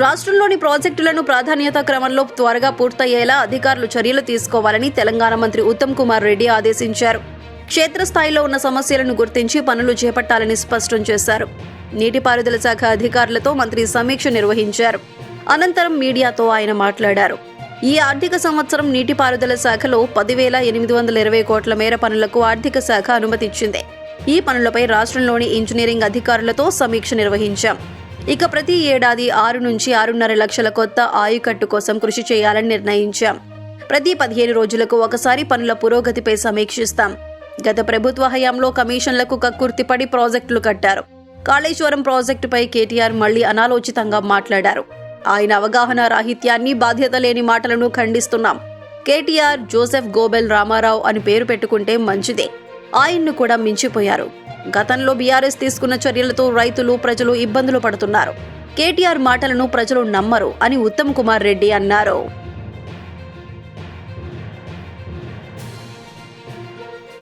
రాష్ట్రంలోని ప్రాజెక్టులను ప్రాధాన్యత క్రమంలో త్వరగా పూర్తయ్యేలా అధికారులు చర్యలు తీసుకోవాలని తెలంగాణ మంత్రి ఉత్తమ్ కుమార్ రెడ్డి ఆదేశించారు. క్షేత్రస్థాయిలో ఉన్న సమస్యలను గుర్తించి పనులు చేపట్టాలని స్పష్టం చేశారు. నీటిపారుదల శాఖ అధికారులతో మంత్రి సమీక్ష నిర్వహించారు. అనంతరం మీడియాతో ఆయన మాట్లాడారు. ఈ ఆర్థిక సంవత్సరం నీటిపారుదల శాఖలో పదివేల ఎనిమిది వందల ఇరవై కోట్ల మేర పనులకు ఆర్థిక శాఖ అనుమతి ఇచ్చింది ఈ పనులపై రాష్ట్రంలోని ఇంజనీరింగ్ అధికారులతో సమీక్ష నిర్వహించాం. ఇక ప్రతి ఏడాది ఆరు నుంచి ఆరున్నర లక్షల కొత్త ఆయుకట్టు కోసం కృషి చేయాలని నిర్ణయించాం. ప్రతి పదిహేను రోజులకు ఒకసారి పనుల పురోగతిపై సమీక్షిస్తాం. గత ప్రభుత్వ హయాంలో కమిషన్లకు కక్కుర్తిపడి ప్రాజెక్టులు కట్టారు. కాళేశ్వరం ప్రాజెక్టుపై కేటీఆర్ మళ్ళీ అనాలోచితంగా మాట్లాడారు. ఆయన అవగాహన రాహిత్యాన్ని బాధ్యత లేని మాటలను ఖండిస్తున్నాం. కేటీఆర్ జోసెఫ్ గోబెల్ రామారావు అని పేరు పెట్టుకుంటే మంచిదే. ఆయన్ను కూడా మించిపోయారు. గతంలో బీఆర్ఎస్ తీసుకున్న చర్యలతో రైతులు ప్రజలు ఇబ్బందులు పడుతున్నారు. కేటీఆర్ మాటలను ప్రజలు నమ్మరు అని ఉత్తమ్ కుమార్ రెడ్డి అన్నారు.